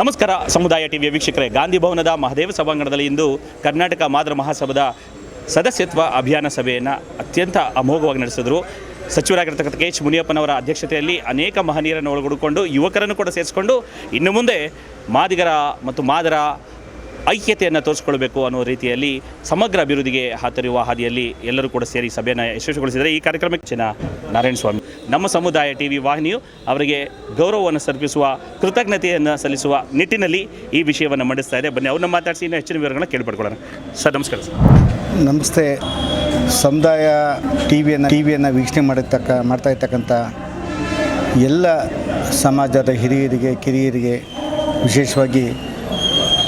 ನಮಸ್ಕಾರ ಸಮುದಾಯ ಟಿವಿಯ ವೀಕ್ಷಕರೇ. ಗಾಂಧಿ ಭವನದ ಮಹಾದೇವ ಸಭಾಂಗಣದಲ್ಲಿ ಇಂದು ಕರ್ನಾಟಕ ಮಾದರ ಮಹಾಸಭಾದ ಸದಸ್ಯತ್ವ ಅಭಿಯಾನ ಸಭೆಯನ್ನು ಅತ್ಯಂತ ಅಮೋಘವಾಗಿ ನಡೆಸಿದರು. ಸಚಿವರಾಗಿರ್ತಕ್ಕಂಥ ಕೆ ಎಚ್ ಮುನಿಯಪ್ಪನವರ ಅಧ್ಯಕ್ಷತೆಯಲ್ಲಿ ಅನೇಕ ಮಹನೀಯರನ್ನು ಒಳಗೂಡಿಕೊಂಡು ಯುವಕರನ್ನು ಕೂಡ ಸೇರಿಸಿಕೊಂಡು ಇನ್ನು ಮುಂದೆ ಮಾದಿಗರ ಮತ್ತು ಮಾದರ ಐಕ್ಯತೆಯನ್ನು ತೋರಿಸ್ಕೊಳ್ಬೇಕು ಅನ್ನೋ ರೀತಿಯಲ್ಲಿ ಸಮಗ್ರ ಅಭಿವೃದ್ಧಿಗೆ ಹಾತರಿರುವ ಹಾದಿಯಲ್ಲಿ ಎಲ್ಲರೂ ಕೂಡ ಸೇರಿ ಸಭೆಯನ್ನು ಯಶಸ್ವಿಗೊಳಿಸಿದರೆ ಈ ಕಾರ್ಯಕ್ರಮಕ್ಕೆ ಚೆನ್ನ ನಾರಾಯಣ ಸ್ವಾಮಿ. ನಮ್ಮ ಸಮುದಾಯ ಟಿ ವಿ ವಾಹಿನಿಯು ಅವರಿಗೆ ಗೌರವವನ್ನು ಸರ್ಪಿಸುವ ಕೃತಜ್ಞತೆಯನ್ನು ಸಲ್ಲಿಸುವ ನಿಟ್ಟಿನಲ್ಲಿ ಈ ವಿಷಯವನ್ನು ಮಂಡಿಸ್ತಾ ಇದೆ. ಬನ್ನಿ, ಅವ್ರನ್ನ ಮಾತಾಡಿಸಿ ಇನ್ನೂ ಹೆಚ್ಚಿನ ವಿವರಗಳನ್ನ ಕೇಳಿಪಡ್ಕೊಳ್ಳೋಣ ಸರ್, ನಮಸ್ಕಾರ ಸರ್. ನಮಸ್ತೆ. ಸಮುದಾಯ ಟಿ ವಿಯನ್ನು ಟಿ ವಿಯನ್ನು ವೀಕ್ಷಣೆ ಮಾಡಿರ್ತಕ್ಕ, ಮಾಡ್ತಾ ಇರ್ತಕ್ಕಂಥ ಎಲ್ಲ ಸಮಾಜದ ಹಿರಿಯರಿಗೆ, ಕಿರಿಯರಿಗೆ ವಿಶೇಷವಾಗಿ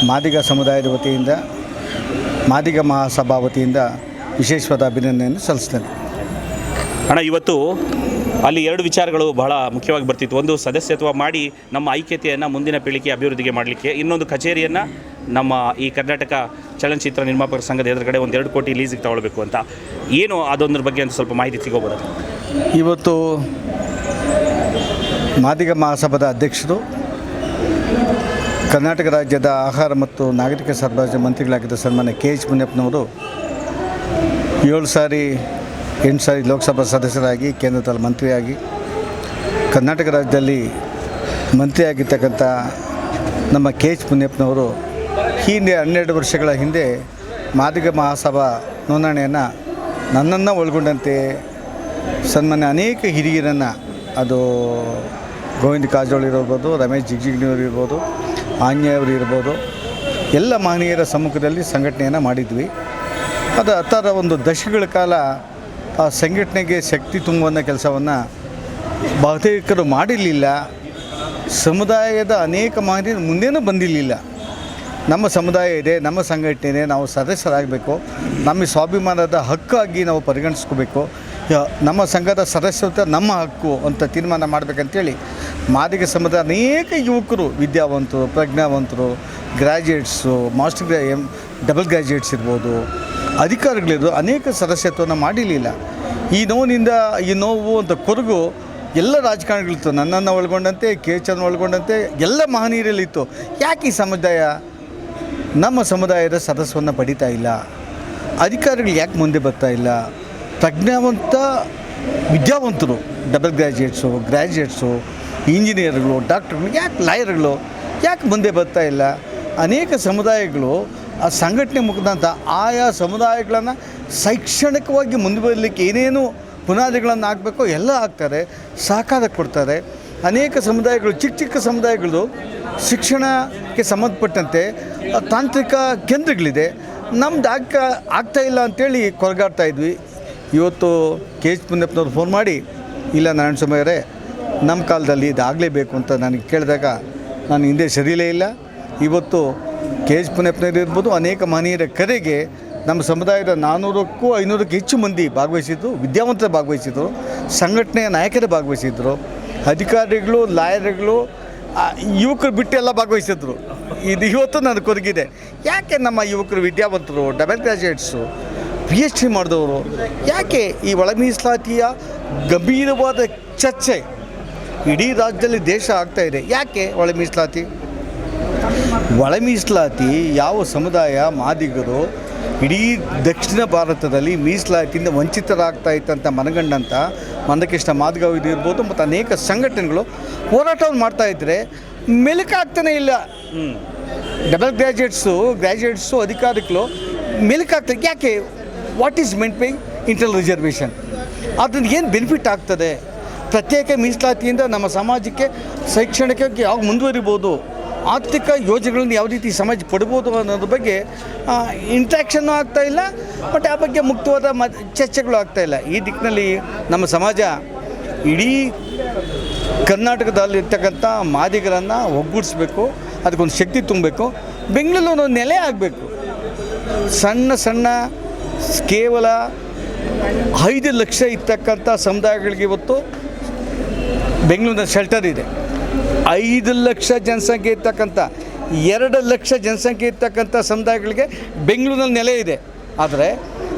ಮಾದಿಗ ಸಮುದಾಯದ ವತಿಯಿಂದ ಮಾದಿಗ ಮಹಾಸಭಾ ವತಿಯಿಂದ ವಿಶೇಷವಾದ ಅಭಿನಂದನೆಯನ್ನು ಸಲ್ಲಿಸ್ತೇನೆ. ಅಣ್ಣ ಇವತ್ತು ಅಲ್ಲಿ ಎರಡು ವಿಚಾರಗಳು ಬಹಳ ಮುಖ್ಯವಾಗಿ ಬರ್ತಿತ್ತು. ಒಂದು ಸದಸ್ಯತ್ವ ಮಾಡಿ ನಮ್ಮ ಐಕ್ಯತೆಯನ್ನು ಮುಂದಿನ ಪೀಳಿಗೆ ಅಭಿವೃದ್ಧಿಗೆ ಮಾಡಲಿಕ್ಕೆ. ಇನ್ನೊಂದು ಕಚೇರಿಯನ್ನು ನಮ್ಮ ಈ ಕರ್ನಾಟಕ ಚಲನಚಿತ್ರ ನಿರ್ಮಾಪಕರ ಸಂಘದ ಎದುರುಗಡೆ ಒಂದು ಎರಡು ಕೋಟಿ ಲೀಸಿಗೆ ತಗೊಳ್ಬೇಕು ಅಂತ. ಏನು ಅದೊಂದ್ರ ಬಗ್ಗೆ ಅಂತ ಸ್ವಲ್ಪ ಮಾಹಿತಿ ಸಿಗೋಬೋದು ಇವತ್ತು ಮಾದಿಗ ಮಹಾಸಭಾದ ಅಧ್ಯಕ್ಷರು ಕರ್ನಾಟಕ ರಾಜ್ಯದ ಆಹಾರ ಮತ್ತು ನಾಗರಿಕ ಸರಬರಾಜು ಮಂತ್ರಿಗಳಾಗಿದ್ದ ಸನ್ಮಾನ್ಯ ಕೆ ಎಚ್ ಮುನಿಯಪ್ಪನವರು ಏಳು ಸಾರಿ, ಎಂಟು ಸಾರಿ ಲೋಕಸಭಾ ಸದಸ್ಯರಾಗಿ ಕೇಂದ್ರದಲ್ಲಿ ಮಂತ್ರಿಯಾಗಿ, ಕರ್ನಾಟಕ ರಾಜ್ಯದಲ್ಲಿ ಮಂತ್ರಿಯಾಗಿರ್ತಕ್ಕಂಥ ನಮ್ಮ ಕೆ ಎಚ್ ಮುನಿಯಪ್ಪನವರು ಹಿಂದೆ ಹನ್ನೆರಡು ವರ್ಷಗಳ ಹಿಂದೆ ಮಾದಿಗ ಮಹಾಸಭಾ ನೋಂದಣಿಯನ್ನು ನನ್ನನ್ನು ಒಳಗೊಂಡಂತೆ ಸನ್ಮಾನ್ಯ ಅನೇಕ ಹಿರಿಯರನ್ನು, ಅದು ಗೋವಿಂದ ಕಾರಜೋಳ ಇರ್ಬೋದು, ರಮೇಶ್ ಜಿಗ್ಜಿಗ್ನಿಯವರು ಇರ್ಬೋದು ಆಂಜನೇಯವರು ಇರ್ಬೋದು. ಎಲ್ಲ ಮಹನೀಯರ ಸಮ್ಮುಖದಲ್ಲಿ ಸಂಘಟನೆಯನ್ನು ಮಾಡಿದ್ವಿ. ಅದು ಹತ್ತಾರ ಒಂದು ದಶಕಗಳ ಕಾಲ ಆ ಸಂಘಟನೆಗೆ ಶಕ್ತಿ ತುಂಬುವಂಥ ಕೆಲಸವನ್ನು ಬಹುತೇಕರು ಮಾಡಿರಲಿಲ್ಲ. ಸಮುದಾಯದ ಅನೇಕ ಮಹನೀಯರು ಮುಂದೇನೂ ಬಂದಿರಲಿಲ್ಲ. ನಮ್ಮ ಸಮುದಾಯ ಇದೆ, ನಮ್ಮ ಸಂಘಟನೆ ಇದೆ, ನಾವು ಸದಸ್ಯರಾಗಬೇಕು. ನಮ್ಮ ಸ್ವಾಭಿಮಾನದ ಹಕ್ಕಾಗಿ ನಾವು ಪರಿಗಣಿಸ್ಕೋಬೇಕು. ನಮ್ಮ ಸಂಘದ ಸದಸ್ಯತ್ವ ನಮ್ಮ ಹಕ್ಕು ಅಂತ ತೀರ್ಮಾನ ಮಾಡಬೇಕಂತೇಳಿ ಮಾದಿಗ ಸಮುದಾಯ ಅನೇಕ ಯುವಕರು, ವಿದ್ಯಾವಂತರು, ಪ್ರಜ್ಞಾವಂತರು ಗ್ರ್ಯಾಜುಯೇಟ್ಸು ಮಾಸ್ಟರ್ ಗ್ರಾ ಎಂ ಡಬಲ್ ಗ್ರ್ಯಾಜುಯೇಟ್ಸ್ ಇರ್ಬೋದು, ಅಧಿಕಾರಿಗಳಿದ್ರು ಅನೇಕ ಸದಸ್ಯತ್ವವನ್ನು ಮಾಡಿರಲಿಲ್ಲ. ಈ ನೋವಿನಿಂದ, ಈ ನೋವು ಅಂತ ಕೊರಗು ಎಲ್ಲ ರಾಜಕಾರಣಿಗಳಿತ್ತು. ನನ್ನನ್ನು ಒಳಗೊಂಡಂತೆ, ಕೆ. ಚಂದ್ರ ಒಳಗೊಂಡಂತೆ ಎಲ್ಲ ಮಹನೀಯರಲ್ಲಿತ್ತು. ಯಾಕೆ ಈ ಸಮುದಾಯ, ನಮ್ಮ ಸಮುದಾಯದ ಸದಸ್ಯವನ್ನು ಪಡಿತಾ ಇಲ್ಲ? ಅಧಿಕಾರಿಗಳು ಯಾಕೆ ಮುಂದೆ ಬರ್ತಾ ಇಲ್ಲ? ಪ್ರಜ್ಞಾವಂತ ವಿದ್ಯಾವಂತರು ಡಬಲ್ ಗ್ರ್ಯಾಜುಯೇಟ್ಸು ಗ್ರ್ಯಾಜುಯೇಟ್ಸು ಇಂಜಿನಿಯರ್ಗಳು ಡಾಕ್ಟ್ರುಗಳು ಯಾಕೆ ಲಾಯರ್ಗಳು, ಯಾಕೆ ಮುಂದೆ ಬರ್ತಾ ಇಲ್ಲ? ಅನೇಕ ಸಮುದಾಯಗಳು ಆ ಸಂಘಟನೆ ಮುಖದಂಥ ಆಯಾ ಸಮುದಾಯಗಳನ್ನು ಶೈಕ್ಷಣಿಕವಾಗಿ ಮುಂದೆ ಬರಲಿಕ್ಕೆ ಏನೇನು ಬುನಾದಿಗಳನ್ನು ಹಾಕಬೇಕೋ ಎಲ್ಲ ಹಾಕ್ತಾರೆ ಸಹಕಾರ ಕೊಡ್ತಾರೆ. ಅನೇಕ ಸಮುದಾಯಗಳು, ಚಿಕ್ಕ ಚಿಕ್ಕ ಸಮುದಾಯಗಳು ಶಿಕ್ಷಣಕ್ಕೆ ಸಂಬಂಧಪಟ್ಟಂತೆ ತಾಂತ್ರಿಕ ಕೇಂದ್ರಗಳಿದೆ. ನಮ್ದು ಆಗ ಆಗ್ತಾ ಇಲ್ಲ ಅಂತೇಳಿ ಕೊರಗಾಡ್ತಾ ಇದ್ವಿ. ಇವತ್ತು ಕೆ ಎಚ್ ಪುಣ್ಯಪ್ಪನವ್ರು ಫೋನ್ ಮಾಡಿ, ಇಲ್ಲ ನಾರಾಯಣ ಸ್ವಾಮಿಯವರೇ ನಮ್ಮ ಕಾಲದಲ್ಲಿ ಇದಾಗಲೇಬೇಕು ಅಂತ ನನಗೆ ಕೇಳಿದಾಗ ನಾನು ಹಿಂದೆ ಸರಿಯಲೇ ಇಲ್ಲ. ಇವತ್ತು ಕೆ ಎಚ್ ಇರ್ಬೋದು, ಅನೇಕ ಮಹನೀಯರ ಕರೆಗೆ ನಮ್ಮ ಸಮುದಾಯದ ನಾನ್ನೂರಕ್ಕೂ ಐನೂರಕ್ಕೂ ಹೆಚ್ಚು ಮಂದಿ ಭಾಗವಹಿಸಿದ್ದು ವಿದ್ಯಾವಂತರು ಭಾಗವಹಿಸಿದರು, ಸಂಘಟನೆಯ ನಾಯಕರೇ ಭಾಗವಹಿಸಿದ್ರು, ಅಧಿಕಾರಿಗಳು, ಲಾಯರ್ಗಳು ಯುವಕರು ಬಿಟ್ಟು ಎಲ್ಲ ಭಾಗವಹಿಸಿದ್ರು. ಇದು ಇವತ್ತು ನನಗೆ ಕೊರಗಿದೆ. ಯಾಕೆ ನಮ್ಮ ಯುವಕರು, ವಿದ್ಯಾವಂತರು, double graduates P H D ಮಾಡಿದವರು, ಯಾಕೆ ಈ ಒಳ ಮೀಸಲಾತಿಯ ಗಂಭೀರವಾದ ಚರ್ಚೆ ಇಡೀ ರಾಜ್ಯದಲ್ಲಿ ದೇಶ ಆಗ್ತಾ ಇದೆ. ಯಾಕೆ ಒಳ ಮೀಸಲಾತಿ? ಒಳ ಮೀಸಲಾತಿ ಯಾವ ಸಮುದಾಯ, ಮಾದಿಗರು ಇಡೀ ದಕ್ಷಿಣ ಭಾರತದಲ್ಲಿ ಮೀಸಲಾತಿಯಿಂದ ವಂಚಿತರಾಗ್ತಾ ಇತ್ತಂತ ಮನಗಂಡಂಥ ಮಂದಕೃಷ್ಣ ಮಾದಿಗ ಇದು ಮತ್ತು ಅನೇಕ ಸಂಘಟನೆಗಳು ಹೋರಾಟವನ್ನು ಮಾಡ್ತಾ ಇದ್ದರೆ ಮೆಲುಕಾಗ್ತಾನೆ ಇಲ್ಲ. ಡಬಲ್ ಗ್ರ್ಯಾಜುಯೇಟ್ಸು ಗ್ರ್ಯಾಜುಯೇಟ್ಸು ಅಧಿಕಾರಿಗಳು ಮೆಲುಕಾಗ್ತಾರೆ. ಯಾಕೆ? What is meant by internal reservation ಅದರಿಂದ ಏನು ಬೆನಿಫಿಟ್ ಆಗ್ತದೆ? ಪ್ರತ್ಯೇಕ ಮೀಸಲಾತಿಯಿಂದ ನಮ್ಮ ಸಮಾಜಕ್ಕೆ, ಶೈಕ್ಷಣಿಕಕ್ಕೆ ಯಾವ ಮುಂದುವರಿಬೋದು, ಆರ್ಥಿಕ ಯೋಜನೆಗಳನ್ನು ಯಾವ ರೀತಿ ಸಮಾಜ ಪಡ್ಬೋದು ಅನ್ನೋದ್ರ ಬಗ್ಗೆ ಇಂಟ್ರ್ಯಾಕ್ಷನ್ನು ಆಗ್ತಾ ಇಲ್ಲ ಬಟ್ ಆ ಬಗ್ಗೆ ಮುಕ್ತವಾದ ಮ, ಚರ್ಚೆಗಳು ಆಗ್ತಾ ಇಲ್ಲ. ಈ ದಿಕ್ಕಿನಲ್ಲಿ ನಮ್ಮ ಸಮಾಜ ಇಡೀ ಕರ್ನಾಟಕದಲ್ಲಿರ್ತಕ್ಕಂಥ ಮಾದಿಗರನ್ನು ಒಗ್ಗೂಡಿಸ್ಬೇಕು, ಅದಕ್ಕೊಂದು ಶಕ್ತಿ ತುಂಬಬೇಕು. ಬೆಂಗಳೂರು ನೆಲೆ ಆಗಬೇಕು. ಸಣ್ಣ ಸಣ್ಣ, ಕೇವಲ ಐದು ಲಕ್ಷ ಇರ್ತಕ್ಕಂಥ ಸಮುದಾಯಗಳಿಗೆ ಇವತ್ತು ಬೆಂಗಳೂರಿನ ಶೆಲ್ಟರ್ ಇದೆ. ಐದು ಲಕ್ಷ ಜನಸಂಖ್ಯೆ ಇರ್ತಕ್ಕಂಥ, ಎರಡು ಲಕ್ಷ ಜನಸಂಖ್ಯೆ ಇರ್ತಕ್ಕಂಥ ಸಮುದಾಯಗಳಿಗೆ ಬೆಂಗಳೂರಿನಲ್ಲಿ ನೆಲೆ ಇದೆ. ಆದರೆ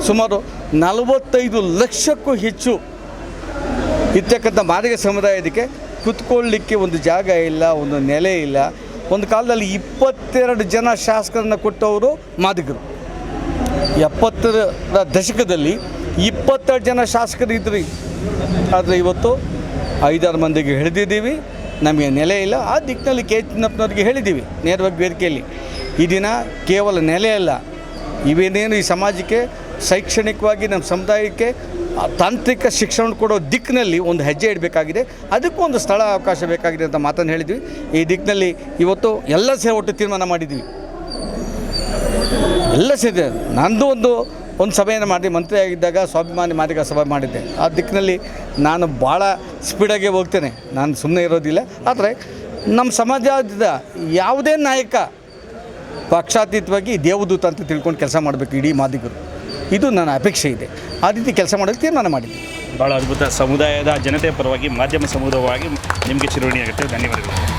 ಸುಮಾರು ನಲವತ್ತೈದು ಲಕ್ಷಕ್ಕೂ ಹೆಚ್ಚು ಇರ್ತಕ್ಕಂಥ ಮಾದಿಗ ಸಮುದಾಯದಕ್ಕೆ ಕುತ್ಕೊಳ್ಳಿಕ್ಕೆ ಒಂದು ಜಾಗ ಇಲ್ಲ, ಒಂದು ನೆಲೆ ಇಲ್ಲ. ಒಂದು ಕಾಲದಲ್ಲಿ ಇಪ್ಪತ್ತೆರಡು ಜನ ಶಾಸಕರನ್ನು ಕೊಟ್ಟವರು ಮಾದಿಗರು. ಎಪ್ಪತ್ತರ ದಶಕದಲ್ಲಿ ಇಪ್ಪತ್ತೆರಡು ಜನ ಶಾಸಕರು ಇದ್ರಿ ಆದರೆ ಇವತ್ತು ಐದಾರು ಮಂದಿಗೆ ಹಿಡಿದಿದ್ದೀವಿ ನಮಗೆ ನೆಲೆ ಇಲ್ಲ. ಆ ದಿಕ್ಕಿನಲ್ಲಿ ಕೆ. ಚಿನ್ನಪ್ಪನವ್ರಿಗೆ ಹೇಳಿದ್ದೀವಿ. ನೇರವಾಗಿ ವೇದಿಕೆಯಲ್ಲಿ. ಈ ದಿನ ಕೇವಲ ನೆಲೆ ಅಲ್ಲ. ಇವೇನೇನು ಈ ಸಮಾಜಕ್ಕೆ ಶೈಕ್ಷಣಿಕವಾಗಿ, ನಮ್ಮ ಸಮುದಾಯಕ್ಕೆ ತಾಂತ್ರಿಕ ಶಿಕ್ಷಣ ಕೊಡೋ ದಿಕ್ಕಿನಲ್ಲಿ ಒಂದು ಹೆಜ್ಜೆ ಇಡಬೇಕಾಗಿದೆ. ಅದಕ್ಕೂ ಒಂದು ಸ್ಥಳ ಅವಕಾಶ ಬೇಕಾಗಿದೆ ಅಂತ ಮಾತನ್ನು ಹೇಳಿದ್ವಿ. ಈ ದಿಕ್ಕಿನಲ್ಲಿ ಇವತ್ತು ಎಲ್ಲ ಸೇರಿ ಒಟ್ಟು ತೀರ್ಮಾನ ಮಾಡಿದ್ವಿ ಎಲ್ಲ ಸೇರಿ ನಂದು ಒಂದು ಒಂದು ಸಭೆಯನ್ನು ಮಾಡಿ, ಮಂತ್ರಿ ಆಗಿದ್ದಾಗ ಸ್ವಾಭಿಮಾನಿ ಮಾದಿಗ ಸಭೆ ಮಾಡಿದ್ದೆ. ಆ ದಿಕ್ಕಿನಲ್ಲಿ ನಾನು ಭಾಳ ಸ್ಪೀಡಾಗಿ ಹೋಗ್ತೇನೆ. ನಾನು ಸುಮ್ಮನೆ ಇರೋದಿಲ್ಲ. ಆದರೆ ನಮ್ಮ ಸಮಾಜದ ಯಾವುದೇ ನಾಯಕ ಪಕ್ಷಾತೀತವಾಗಿ ದೇವದೂತ ಅಂತ ತಿಳ್ಕೊಂಡು ಕೆಲಸ ಮಾಡಬೇಕು ಇಡೀ ಮಾದಿಗರು. ಇದು ನನ್ನ ಅಪೇಕ್ಷೆ ಇದೆ. ಆ ರೀತಿ ಕೆಲಸ ಮಾಡಲು ತೀರ್ಮಾನ ಮಾಡಿದ್ದೆ. ಭಾಳ ಅದ್ಭುತ ಸಮುದಾಯದ ಜನತೆ ಪರವಾಗಿ, ಮಾಧ್ಯಮ ಸಮುದಾಯವಾಗಿ ನಿಮಗೆ ಚಿರುವಣಿಯಾಗುತ್ತೆ ಧನ್ಯವಾದಗಳು.